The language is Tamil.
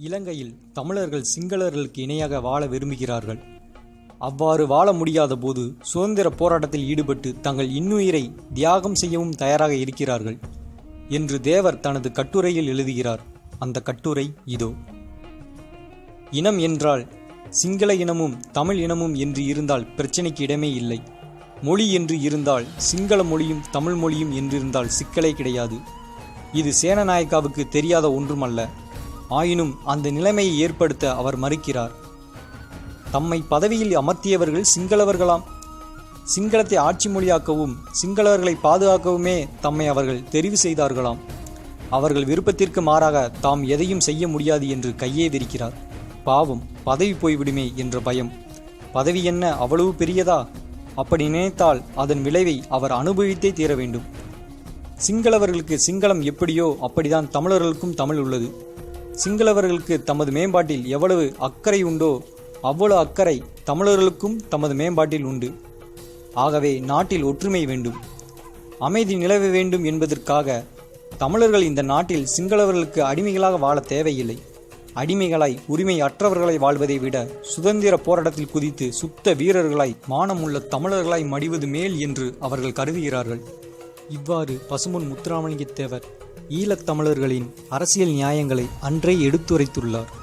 இலங்கையில் தமிழர்கள் சிங்களர்களுக்கு இணையாக வாழ விரும்புகிறார்கள். அவ்வாறு வாழ முடியாத போது சுதந்திர போராட்டத்தில் ஈடுபட்டு தங்கள் இன்னுயிரை தியாகம் செய்யவும் தயாராக இருக்கிறார்கள் என்று தேவர் தனது கட்டுரையில் எழுதுகிறார். அந்த கட்டுரை இதோ. இனம் என்றால் சிங்கள இனமும் தமிழ் இனமும் என்று இருந்தால் பிரச்சனைக்கு இடமே இல்லை. மொழி என்று இருந்தால் சிங்கள மொழியும் தமிழ் மொழியும் என்றிருந்தால் சிக்கலே கிடையாது. இது சேனநாயக்காவுக்கு தெரியாத ஒன்றுமல்ல. ஆயினும் அந்த நிலைமையை ஏற்படுத்த அவர் மறுக்கிறார். தம்மை பதவியில் அமர்த்தியவர்கள் சிங்களவர்களாம். சிங்களத்தை ஆட்சி மொழியாக்கவும் சிங்களவர்களை பாதுகாக்கவுமே தம்மை அவர்கள் தெரிவு செய்தார்களாம். அவர்கள் விருப்பத்திற்கு மாறாக தாம் எதையும் செய்ய முடியாது என்று கையே விரிக்கிறார். பாவம் பதவி போய்விடுமே என்ற பயம். பதவி என்ன அவ்வளவு பெரியதா? அப்படி நினைத்தால் அதன் விளைவை அவர் அனுபவித்தே தீர வேண்டும். சிங்களவர்களுக்கு சிங்களம் எப்படியோ அப்படிதான் தமிழர்களுக்கும் தமிழ் உள்ளது. சிங்களவர்களுக்கு தமது மேம்பாட்டில் எவ்வளவு அக்கறை உண்டோ அவ்வளவு அக்கறை தமிழர்களுக்கும் தமது மேம்பாட்டில் உண்டு. ஆகவே நாட்டில் ஒற்றுமை வேண்டும். அமைதி நிலவ வேண்டும் என்பதற்காக தமிழர்கள் இந்த நாட்டில் சிங்களவர்களுக்கு அடிமைகளாக வாழ தேவையில்லை. அடிமைகளாய் உரிமை அற்றவர்களை வாழ்வதை விட சுதந்திர போராட்டத்தில் குதித்து சுத்த வீரர்களாய் மானமுள்ள தமிழர்களாய் மடிவது மேல் என்று அவர்கள் கருதுகிறார்கள். இவ்வாறு பசும்பொன் தேவர் ஈழத்தமிழர்களின் தமிழர்களின் அரசியல் நியாயங்களை அன்றே எடுத்துரைத்துள்ளார்.